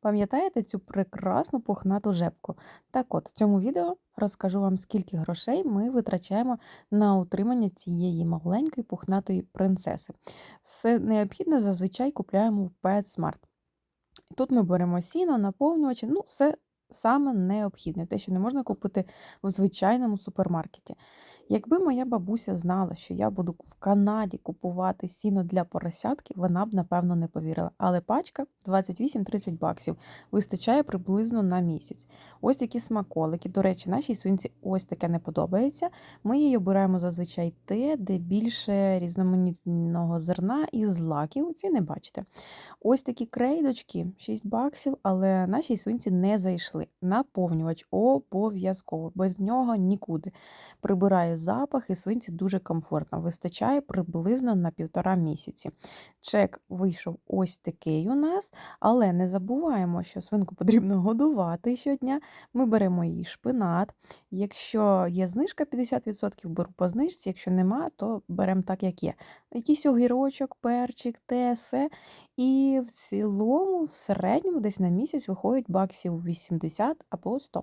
Пам'ятаєте цю прекрасну пухнату жебку? Так от, в цьому відео розкажу вам, скільки грошей ми витрачаємо на утримання цієї маленької пухнатої принцеси. Все необхідне зазвичай купляємо в PetSmart. Тут ми беремо сіно, наповнювачі, ну, все саме необхідне, те, що не можна купити в звичайному супермаркеті. Якби моя бабуся знала, що я буду в Канаді купувати сіно для поросятки, вона б, напевно, не повірила. Але пачка 28-30 баксів вистачає приблизно на місяць. Ось такі смаколики. До речі, нашій свинці ось таке не подобається. Ми її обираємо зазвичай те, де більше різноманітного зерна і злаків. Ці не бачите. Ось такі крейдочки, 6 баксів, але нашій свинці не зайшли. Наповнювач обов'язково, без нього нікуди. Прибирає запах і свинці дуже комфортно. Вистачає приблизно на півтора місяці. Чек вийшов ось такий у нас, але не забуваємо, що свинку потрібно годувати щодня. Ми беремо її шпинат. Якщо є знижка 50%, беру по знижці, якщо нема, то беремо так, як є. Якийсь огірочок, перчик, те, все. І в цілому, в середньому, десь на місяць виходить баксів 80 або 100.